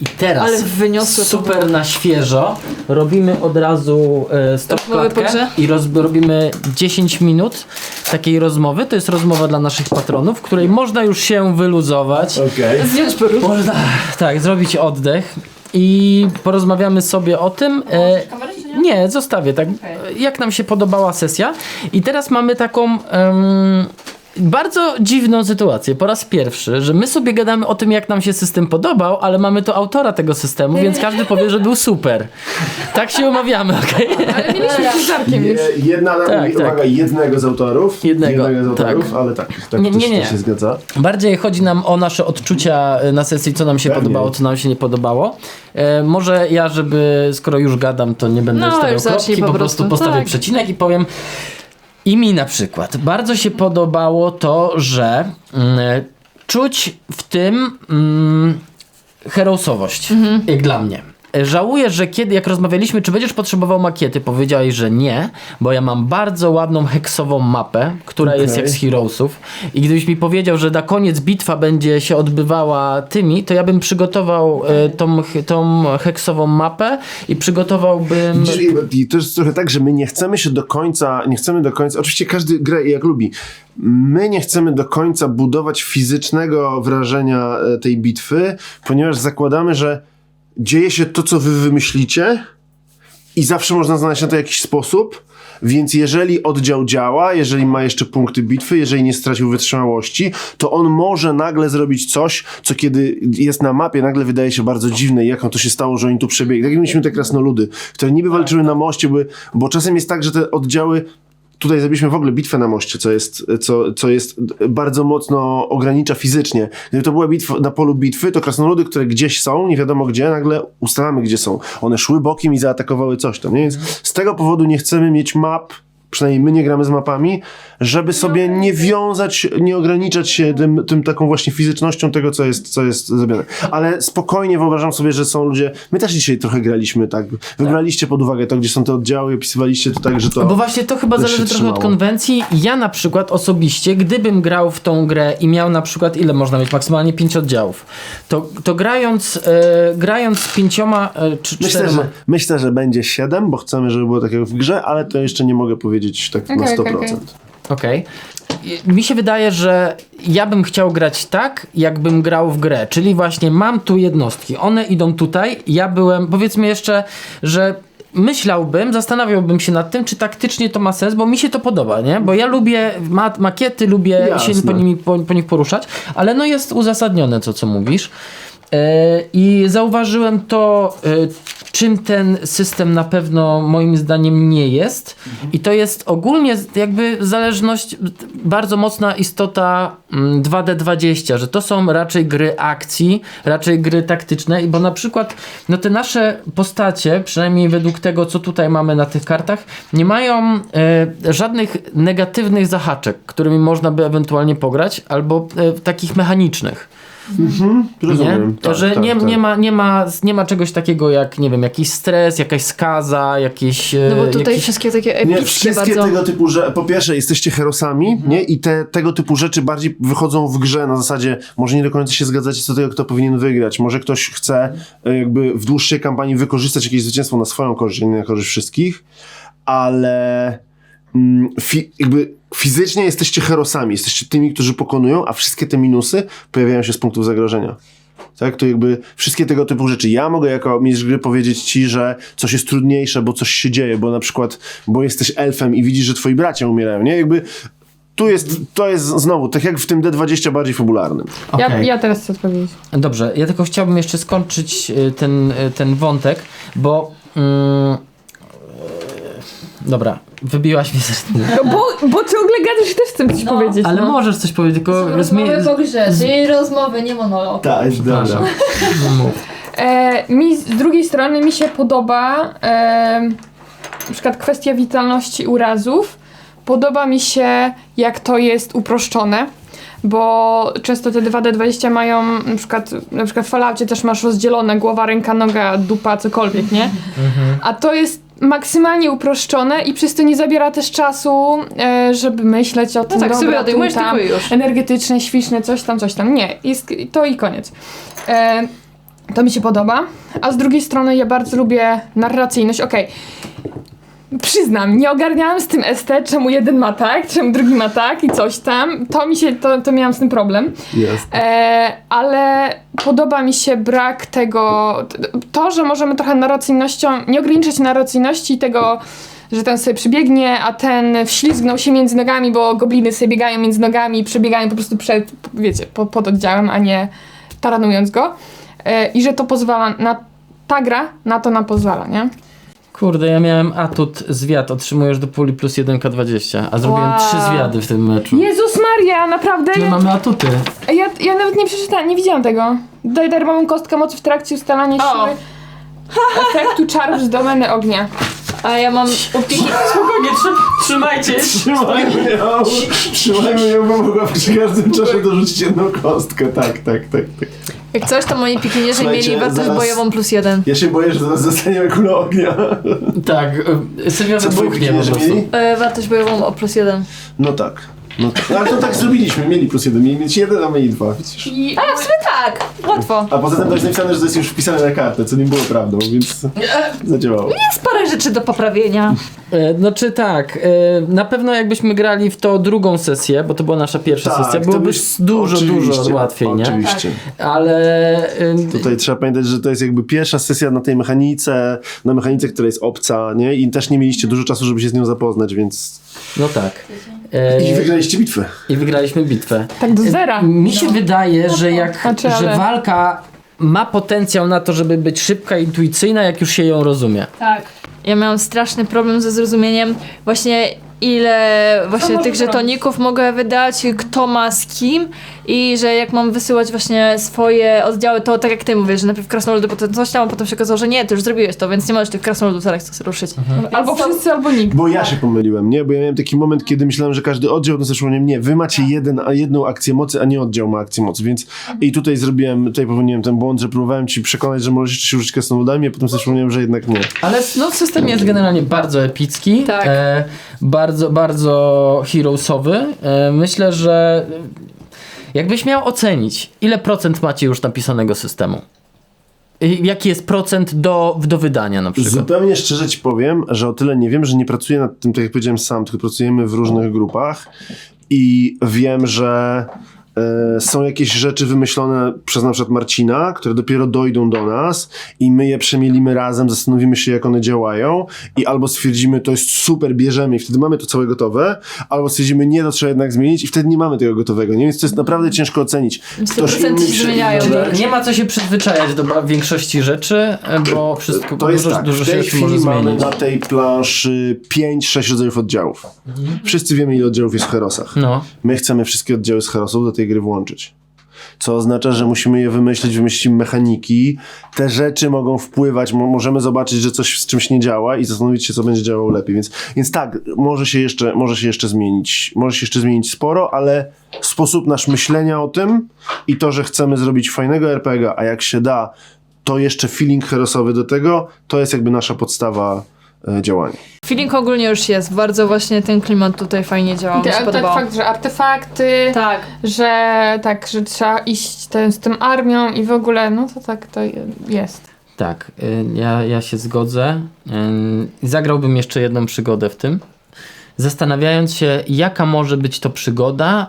I teraz Ale wyniosłe to super było. na świeżo robimy od razu e, stop Rozmowy po klatkę grze? i roz, robimy 10 minut takiej rozmowy. To jest rozmowa dla naszych patronów, w której można już się wyluzować. Okej. Zdjąć porów. Można tak, zrobić oddech i porozmawiamy sobie o tym. E, nie, zostawię tak. Jak nam się podobała sesja. I teraz mamy taką. em, bardzo dziwną sytuację, po raz pierwszy, że my sobie gadamy o tym, jak nam się system podobał, ale mamy tu autora tego systemu, więc każdy powie, że był super. Tak się umawiamy, okej? Ale mieliśmy z Żarkiem już. Je- Jedna, Tak, tak, tak. uwaga, jednego z autorów. Jednego, z autorów, tak. ale tak, tak Nie, to, nie, się- nie. to się zgadza. Bardziej chodzi nam o nasze odczucia y, na sesji, co nam się Pewnie. podobało, co nam się nie podobało. E, może ja, żeby, skoro już gadam, to nie będę No, stawiał już zacznij kropki, po po prostu prostu. postawię Tak. przecinek i powiem i mi na przykład bardzo się podobało to, że mm, czuć w tym mm, herosowość, Mhm. jak dla mnie. Żałuję, że kiedy, jak rozmawialiśmy, czy będziesz potrzebował makiety, powiedziałeś, że nie, bo ja mam bardzo ładną heksową mapę, która jest Okej. jak z Heroesów. I gdybyś mi powiedział, że na koniec bitwa będzie się odbywała tymi, to ja bym przygotował e, tą, tą heksową mapę i przygotowałbym. I to jest trochę tak, że my nie chcemy się do końca, nie chcemy do końca, oczywiście każdy gra jak lubi, my nie chcemy do końca budować fizycznego wrażenia e, tej bitwy, ponieważ zakładamy, że dzieje się to, co wy wymyślicie i zawsze można znaleźć na to jakiś sposób, więc jeżeli oddział działa, jeżeli ma jeszcze punkty bitwy, jeżeli nie stracił wytrzymałości, to on może nagle zrobić coś, co kiedy jest na mapie, nagle wydaje się bardzo dziwne, jak to się stało, że oni tu przebiegli. Tak jak mieliśmy te krasnoludy, które niby walczyły na moście, były, bo czasem jest tak, że te oddziały Tutaj zrobiliśmy w ogóle bitwę na moście, co jest, co, co jest bardzo mocno ogranicza fizycznie. Gdyby to była bitwa na polu bitwy, to krasnoludy, które gdzieś są, nie wiadomo gdzie, nagle ustalamy gdzie są. One szły bokiem i zaatakowały coś tam. Nie? Więc z tego powodu nie chcemy mieć map, przynajmniej my nie gramy z mapami, żeby sobie nie wiązać, nie ograniczać się tym, tym taką właśnie fizycznością tego, co jest, co jest zrobione. Ale spokojnie wyobrażam sobie, że są ludzie, my też dzisiaj trochę graliśmy tak, wybraliście pod uwagę to, gdzie są te oddziały, opisywaliście to tak, że to... Bo właśnie to chyba zależy trochę od konwencji. Ja na przykład osobiście, gdybym grał w tą grę i miał na przykład, ile można mieć? Maksymalnie pięć oddziałów. To, to grając, e, grając z pięcioma e, czy Myślę czterema... że, myślę, że będzie 7, bo chcemy, żeby było tak jak w grze, ale to jeszcze nie mogę powiedzieć tak na Okej, 100%. okej. Okej. I- Mi się wydaje, że ja bym chciał grać tak, jakbym grał w grę. Czyli właśnie mam tu jednostki, one idą tutaj. Ja byłem, powiedzmy jeszcze, że myślałbym, zastanawiałbym się nad tym, czy taktycznie to ma sens, bo mi się to podoba, nie? Bo ja lubię ma makiety, lubię Jasne. się po, nimi, po, po nich poruszać, ale no jest uzasadnione to, co mówisz. E, I zauważyłem to, e, czym ten system na pewno moim zdaniem nie jest. I to jest ogólnie jakby zależność, bardzo mocna istota mm, 2D20, że to są raczej gry akcji, raczej gry taktyczne, bo na przykład no te nasze postacie, przynajmniej według tego, co tutaj mamy na tych kartach, nie mają e, żadnych negatywnych zahaczek, którymi można by ewentualnie pograć, albo e, takich mechanicznych. Rozumiem. Nie? To, Tak, że tak, nie, tak. nie, ma, nie, ma, nie ma czegoś takiego jak, nie wiem, jakiś stres, jakaś skaza, jakieś... e, No bo tutaj jakiś... wszystkie takie Nie, epickie wszystkie bardzo. tego typu, że po pierwsze jesteście herosami, nie? I te, tego typu rzeczy bardziej wychodzą w grze na zasadzie, może nie do końca się zgadzacie co do tego, kto powinien wygrać. Może ktoś chce e, jakby w dłuższej kampanii wykorzystać jakieś zwycięstwo na swoją korzyść, a nie na korzyść wszystkich, ale fi, jakby fizycznie jesteście herosami, jesteście tymi, którzy pokonują, a wszystkie te minusy pojawiają się z punktów zagrożenia. Tak, to jakby wszystkie tego typu rzeczy. Ja mogę jako mistrz gry powiedzieć ci, że coś jest trudniejsze, bo coś się dzieje, bo na przykład, bo jesteś elfem i widzisz, że twoi bracia umierają, nie? Jakby tu jest, to jest znowu, tak jak w tym D20 bardziej fabularnym. Ja, Okej. ja teraz chcę odpowiedzieć. Dobrze, ja tylko chciałbym jeszcze skończyć y, ten, y, ten wątek, bo... Mm, y, dobra, wybiłaś mnie z. No bo, bo ciągle gadasz i też chcę coś No, powiedzieć. Ale no. możesz coś powiedzieć, tylko... Rozmowy po grze, czyli rozmowy, nie monolog. Tak, Przepraszam. Mów. E, mi z drugiej strony mi się podoba e, na przykład kwestia witalności urazów. Podoba mi się, jak to jest uproszczone. Bo często te 2D20 mają, na przykład, na przykład w Falloutie też masz rozdzielone głowa, ręka, noga, dupa, cokolwiek, nie? A to jest maksymalnie uproszczone i przez to nie zabiera też czasu, e, żeby myśleć o tym, tak, sobie dobra, tu, odejmujesz tam, już. energetyczne, świczne, coś tam, coś tam. Nie, jest to i koniec. E, To mi się podoba. A z drugiej strony ja bardzo lubię narracyjność. Okej. Przyznam, nie ogarniałam z tym ST, czemu jeden ma tak, czemu drugi ma tak i coś tam. To mi się, to, to miałam z tym problem. Jest. E, ale podoba mi się brak tego, to, że możemy trochę narracyjnością, nie ograniczać narracyjności tego, że ten sobie przybiegnie, a ten wślizgnął się między nogami, bo gobliny sobie biegają między nogami i przebiegają po prostu przed, wiecie, po, pod oddziałem, a nie taranując go. E, I że to pozwala na, ta gra na to nam pozwala, nie? Kurde, ja miałem atut zwiat, otrzymujesz do puli plus 1k20, a zrobiłem Wow. trzy zwiady w tym meczu. Jezus Maria, naprawdę? My mamy atuty. Ja, ja nawet nie przeczytałam, nie widziałam tego. Daj darmową kostkę mocy w trakcie ustalania O. siły efektu czarów z domeny ognia. A ja mam opieki. Spokojnie, trzy, trzymajcie. Trzymajmy ją, trzymajmy ją, bo mogła przy każdym czasie dorzucić jedną kostkę. Tak, tak, tak, tak. Jak coś, to moi pikinierzy Słuchajcie, mieli wartość zaraz- bojową plus jeden. Ja się boję, że zaraz zostaniemy kulą ognia. Tak, y, Sylwia Co twoi wybuchnie po pikinierzy prostu. mieli? E, wartość bojową o plus jeden. No tak. No tak. No, ale to tak zrobiliśmy. Mieli plus jeden. Mieli mieć jeden, a mieli dwa. Widzisz? I A, w sumie tak. Łatwo. A poza tym to jest napisane, że to jest już wpisane na kartę, co nie było prawdą, więc zadziałało. Jest parę rzeczy do poprawienia. E, No czy tak, e, na pewno jakbyśmy grali w to drugą sesję, bo to była nasza pierwsza sesja, Tak, to byłoby byś- dużo, dużo łatwiej, nie? Oczywiście. Ale Tutaj trzeba pamiętać, że to jest jakby pierwsza sesja na tej mechanice, na mechanice, która jest obca, nie? I też nie mieliście dużo czasu, żeby się z nią zapoznać, więc... no tak. I wygraliście bitwę. I wygraliśmy bitwę. tak do zera. Mi się wydaje, że jak Znaczy, że ale- walka ma potencjał na to, żeby być szybka i intuicyjna, jak już się ją rozumie. Tak. Ja miałam straszny problem ze zrozumieniem właśnie ile właśnie tych żetoników mogę wydać, kto ma z kim i że jak mam wysyłać właśnie swoje oddziały, to tak jak ty mówisz, że najpierw krasnoludy, potem coś tam, a potem się okazało, że nie, ty już zrobiłeś to, więc nie możesz tych krasnoludów teraz ruszyć. Albo wszyscy, albo nikt. Bo ja się pomyliłem, nie? Bo ja miałem taki moment, kiedy myślałem, że każdy oddział, to też nie, nie, wy macie jeden, a jedną akcję mocy, a nie oddział ma akcję mocy, więc i tutaj zrobiłem, tutaj popełniłem ten błąd, że próbowałem ci przekonać, że możesz się użyć krasnoludami, a potem przypomniałem, że jednak nie. Ale no, system jest generalnie bardzo epicki, Tak. e, bardzo, bardzo heroesowy. E, myślę, że jakbyś miał ocenić, ile procent macie już napisanego systemu? Jaki jest procent do, do wydania na przykład? Zupełnie szczerze ci powiem, że o tyle nie wiem, że nie pracuję nad tym, tak jak powiedziałem sam, tylko pracujemy w różnych grupach i wiem, że są jakieś rzeczy wymyślone przez na przykład Marcina, które dopiero dojdą do nas i my je przemielimy razem, zastanowimy się jak one działają i albo stwierdzimy to jest super, bierzemy i wtedy mamy to całe gotowe, albo stwierdzimy nie, to trzeba jednak zmienić i wtedy nie mamy tego gotowego, nie? Więc to jest naprawdę ciężko ocenić. Więc te procenty się przy- zmieniają. Czyli nie ma co się przyzwyczajać do większości rzeczy, e, bo wszystko To jest dużo, tak, dużo w się tej chwili mamy zmienić. na tej planszy 5-6 rodzajów oddziałów. Wszyscy wiemy, ile oddziałów jest w Herosach. No. My chcemy wszystkie oddziały z Herosów do tej gry włączyć. Co oznacza, że musimy je wymyślić, wymyślić mechaniki. Te rzeczy mogą wpływać, mo- możemy zobaczyć, że coś z czymś nie działa i zastanowić się, co będzie działało lepiej. Więc, więc tak, może się, jeszcze, może się jeszcze zmienić. Może się jeszcze zmienić sporo, ale sposób nasz myślenia o tym i to, że chcemy zrobić fajnego RPG, a jak się da, to jeszcze feeling herosowy do tego, to jest jakby nasza podstawa e, działania. Feeling ogólnie już jest, bardzo właśnie ten klimat tutaj fajnie działa, mi się Ale tak podobało. fakt, że artefakty, Tak. że tak, że trzeba iść ten, z tym armią i w ogóle, no to tak to jest. Tak, y, ja, ja się zgodzę. Y, Zagrałbym jeszcze jedną przygodę w tym, zastanawiając się, jaka może być to przygoda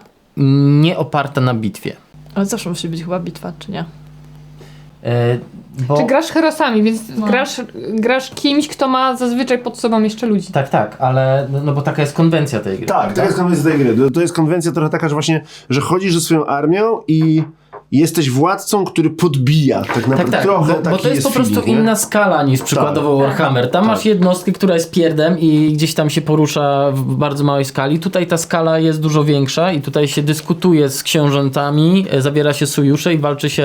nie oparta na bitwie. Ale zawsze musi być chyba bitwa, czy nie? Y, Bo... Czy grasz herosami, więc No. grasz, grasz kimś, kto ma zazwyczaj pod sobą jeszcze ludzi. Tak, tak, ale no, bo taka jest konwencja tej gry. Tak, prawda? to jest konwencja tej gry. To- To jest konwencja trochę taka, że właśnie, że chodzisz ze swoją armią i jesteś władcą, który podbija. Tak naprawdę Tak, tak, trochę bo, bo to jest po prostu? Tak. inna skala niż przykładowo Warhammer. Tam masz jednostkę, która jest pierdem i gdzieś tam się porusza w bardzo małej skali. Tutaj ta skala jest dużo większa i tutaj się dyskutuje z książętami, e, zawiera się sojusze i walczy się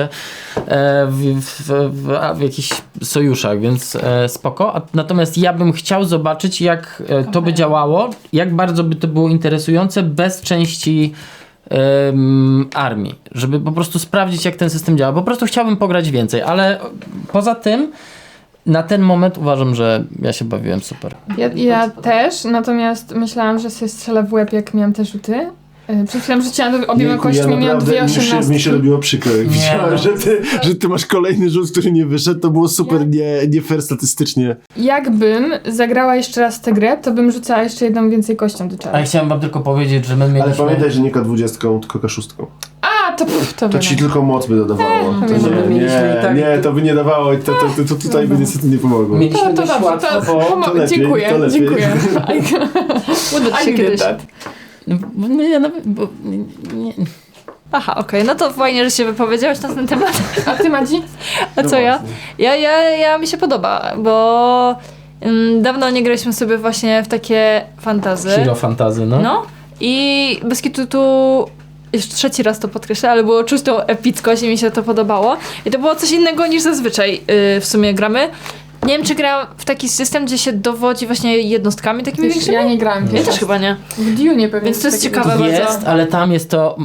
e, w, w, w, w jakichś sojuszach, więc e, spoko. Natomiast ja bym chciał zobaczyć, jak to by działało, jak bardzo by to było interesujące bez części armii, żeby po prostu sprawdzić, jak ten system działa. Po prostu chciałbym pograć więcej, ale poza tym na ten moment uważam, że ja się bawiłem super. Ja, ja też, natomiast myślałam, że sobie strzelę w łeb, jak miałam te rzuty. E, Przed chwilą rzuciłam do obiema Jejku, kośćmi, miałam naprawdę- dwie mi się, mi się osiemnastki. robiło przykro, jak no. że, ty, że ty masz kolejny rzut, który nie wyszedł, to było super nie, nie fair statystycznie. Jakbym zagrała jeszcze raz tę grę, to bym rzucała jeszcze jedną więcej kością do A czara. ja chciałem wam tylko powiedzieć, że my mieliśmy... Ale pamiętaj, że nie K20, tylko K6. A, to pff, to, To ci tylko moc by dodawało. To nie, nie, i tak- nie, to by nie dawało i to, to, to, to tutaj by niestety nie pomogło. Mieliśmy To, to dość dobrze, łatwo, to, bo... to lepiej, dziękuję, to lepiej. dziękuję. Uda ci się I that. bo nie, nawet... Bo, nie, Aha, okej, no to fajnie, że się wypowiedziałeś na ten temat. A ty, Madzi? A No co ja? właśnie. Ja, ja? ja mi się podoba, bo mm, dawno nie graliśmy sobie właśnie w takie fantazy. Shiro fantazy, no. No i bez kitu tu już trzeci raz to podkreślę, ale było czuć tą epickość i mi się to podobało. I to było coś innego niż zazwyczaj yy, w sumie gramy. Nie wiem, czy gram w taki system, gdzie się dowodzi właśnie jednostkami takimi Wiesz, większymi. ja nie grałam Ja pierwszy też chyba nie. W Dune pewnie. Więc to jest coś ciekawe takiego. bardzo. Jest, ale tam jest to...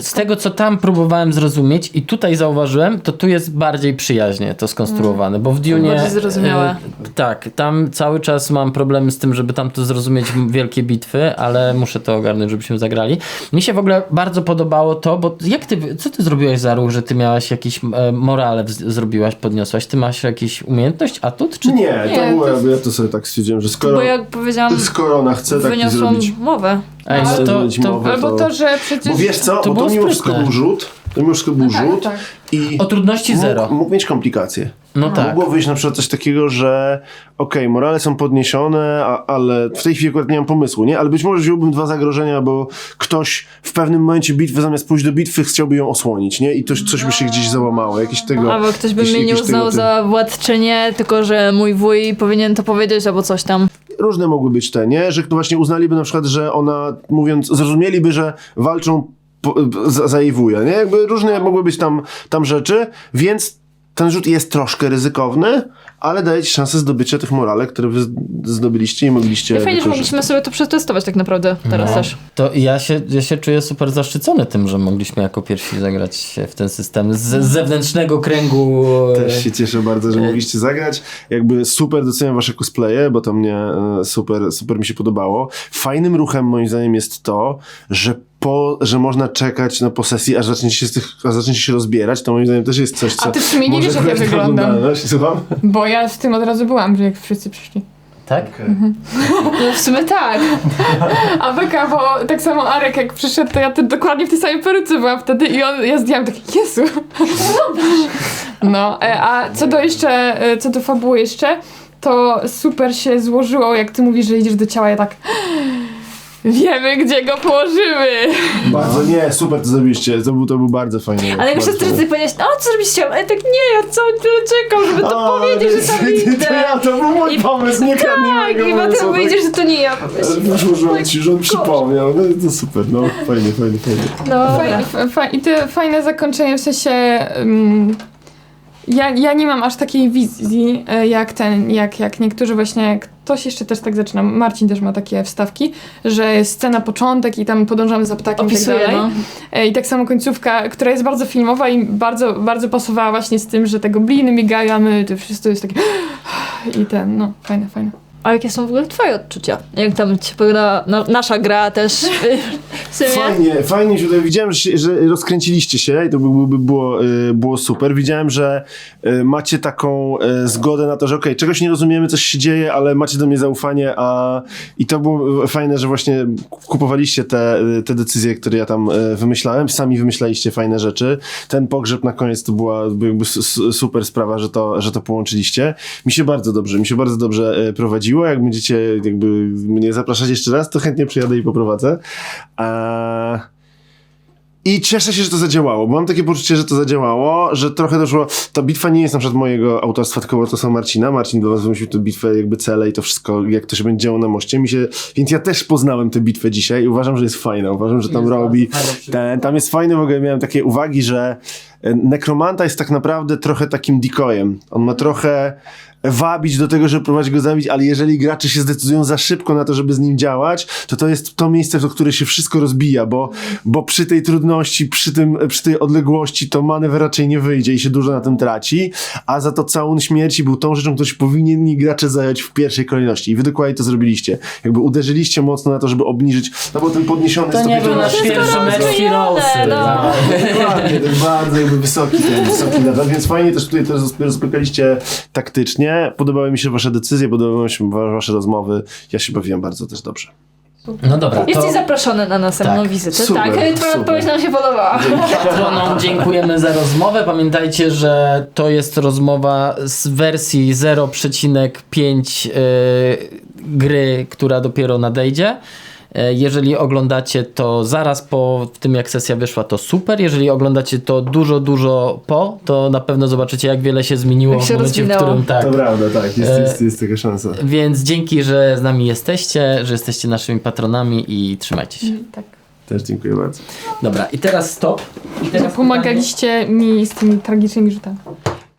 Z tego, co tam próbowałem zrozumieć i tutaj zauważyłem, to tu jest bardziej przyjaźnie to skonstruowane, bo w Dune... Bardziej zrozumiałe. e, tak, tam cały czas mam problemy z tym, żeby tam to zrozumieć wielkie bitwy, ale muszę to ogarnąć, żebyśmy zagrali. Mi się w ogóle bardzo podobało to, bo jak ty, co ty zrobiłeś za ruch, że ty miałaś jakiś e, morale zrobiłaś, podniosłaś? Ty masz jakąś umiejętność, atut? Czy Nie, Nie, to było, to jest- ja to sobie tak stwierdziłem, że skoro, Bo jak powiedziałam, skoro ona chce taki wyniosłam zrobić, mowę. Ej, Ale no to, to, mowę. Albo to, że przecież... Bo wiesz co, To bo to mimo wszystko był rzut, to mimo wszystko był No tak, rzut tak. i o trudności zero. mógł, mógł mieć komplikacje. No tak. Mogło wyjść na przykład coś takiego, że okej, morale są podniesione, a, ale w tej chwili akurat nie mam pomysłu, nie? Ale być może wziąłbym dwa zagrożenia, bo ktoś w pewnym momencie bitwy, zamiast pójść do bitwy, chciałby ją osłonić, nie? I to, coś by się gdzieś załamało, jakieś tego... Albo ktoś by jakieś- mnie nie uznał tego- za władczynię, tylko że mój wuj powinien to powiedzieć albo coś tam. Różne mogły być te, nie? Że właśnie uznaliby na przykład, że ona, mówiąc, zrozumieliby, że walczą po, za, za jej wuja, nie? Jakby różne mogły być tam, tam rzeczy, więc ten rzut jest troszkę ryzykowny, ale daje ci szansę zdobycia tych morale, które wy zdobyliście i mogliście I fajnie, że mogliśmy sobie to przetestować tak naprawdę teraz No. też. To ja się, ja się czuję super zaszczycony tym, że mogliśmy jako pierwsi zagrać w ten system z zewnętrznego kręgu. Też się cieszę bardzo, że mogliście zagrać. Jakby super doceniam wasze cosplaye, bo to mnie e, super, super mi się podobało. Fajnym ruchem moim zdaniem jest to, że po, że można czekać na posesji, aż zaczniecie się, z tych, aż zaczniecie się rozbierać, to moim zdaniem też jest coś, co A ty w sumie nie wiesz, jak ja wyglądam. Słucham? Bo ja w tym od razu byłam, że jak wszyscy przyszli. Tak? No w sumie tak. A Beka, bo tak samo Arek jak przyszedł, to ja ty dokładnie w tej samej peruce byłam wtedy i on, ja zdjęłam tak, Jezu. No, e, a co do jeszcze, e, co do fabuły jeszcze, to super się złożyło, jak ty mówisz, że idziesz do ciała, ja tak wiemy, gdzie go położymy. Bardzo nie, super to zrobiliście. To był, to był bardzo fajny. Ale jak wszyscy wszyscy powiedzieć, o co chciałam? Ale tak nie, ja cały tyle czekam, żeby to A, powiedzieć, że tam to, idę. to, ja, to był mój I- pomysł, nie kradnij Tak, mojego i pomysłu, potem wyjdziesz, że to nie ja. Ale Złożyłem ci, że on przypomniał. No to super, no fajnie, fajnie, fajnie. No, Faj, fa, fa, I te fajne zakończenie, w sensie... Um, ja, ja nie mam aż takiej wizji e, jak ten, jak, jak niektórzy właśnie, ktoś jeszcze też tak zaczyna, Marcin też ma takie wstawki, że jest scena początek i tam podążamy za ptakiem i tak dalej. no. E, I tak samo końcówka, która jest bardzo filmowa i bardzo, bardzo pasowała właśnie z tym, że te gobliny migają, a my to wszystko jest takie i ten, no, fajne, fajne. A jakie są w ogóle twoje odczucia? Jak tam ci podoba na, nasza gra też? Fajnie, fajnie się tutaj widziałem, że, że rozkręciliście się i to by, by było, y, było super. Widziałem, że y, macie taką y, zgodę na to, że okej, czegoś nie rozumiemy, coś się dzieje, ale macie do mnie zaufanie, a i to było fajne, że właśnie kupowaliście te, te decyzje, które ja tam y, wymyślałem, sami wymyślaliście fajne rzeczy. Ten pogrzeb na koniec to była jakby su- su- super sprawa, że to, że to połączyliście. Mi się bardzo dobrze, mi się bardzo dobrze y, prowadziło. Jak będziecie jakby mnie zapraszać jeszcze raz, to chętnie przyjadę i poprowadzę. A... I cieszę się, że to zadziałało, bo mam takie poczucie, że to zadziałało, że trochę doszło. Ta bitwa nie jest na przykład mojego autorstwa, tylko to są Marcina. Marcin do was wymyślił tę bitwę, jakby cele i to wszystko, jak to się będzie działo na moście. Mi się, więc ja też poznałem tę bitwę dzisiaj i uważam, że jest fajna. Uważam, że tam Jest robi. Ten, tam jest fajne, w ogóle miałem takie uwagi, że Nekromanta jest tak naprawdę trochę takim decoyem. On ma trochę wabić do tego, żeby próbować go zabić, ale jeżeli gracze się zdecydują za szybko na to, żeby z nim działać, to to jest to miejsce, w które się wszystko rozbija, bo, bo przy tej trudności, przy, tym, przy tej odległości to manewr raczej nie wyjdzie i się dużo na tym traci, a za to całun śmierci był tą rzeczą, którą się powinni gracze zająć w pierwszej kolejności i wy dokładnie to zrobiliście. Jakby uderzyliście mocno na to, żeby obniżyć, no bo ten podniesiony To nie był nasz pierwszy mecz Heroesy. no. Dokładnie, to jest bardzo jakby wysoki ten wysoki level, więc fajnie też tutaj to roz- rozpykaliście taktycznie. Podobały mi się wasze decyzje, podobały mi się wa- wasze rozmowy. Ja się bawiłem bardzo też dobrze. No dobra, to Jesteś zaproszony na następną Tak. wizytę. Super, tak, twoja super. odpowiedź nam się podobała. patronom dziękujemy za rozmowę. Pamiętajcie, że to jest rozmowa z wersji 0,5 y, gry, która dopiero nadejdzie. E, Jeżeli oglądacie to zaraz po tym, jak sesja wyszła, to super. Jeżeli oglądacie to dużo, dużo po, to na pewno zobaczycie, jak wiele się zmieniło Jak się w momencie, w rozwinęło. którym tak. To prawda, tak, jest, E, jest, jest taka szansa. Więc dzięki, że z nami jesteście, że jesteście naszymi patronami i trzymajcie się. Tak. Też dziękuję bardzo. Dobra, i teraz stop. I teraz Pomagaliście mi z tymi tragicznymi rzutami.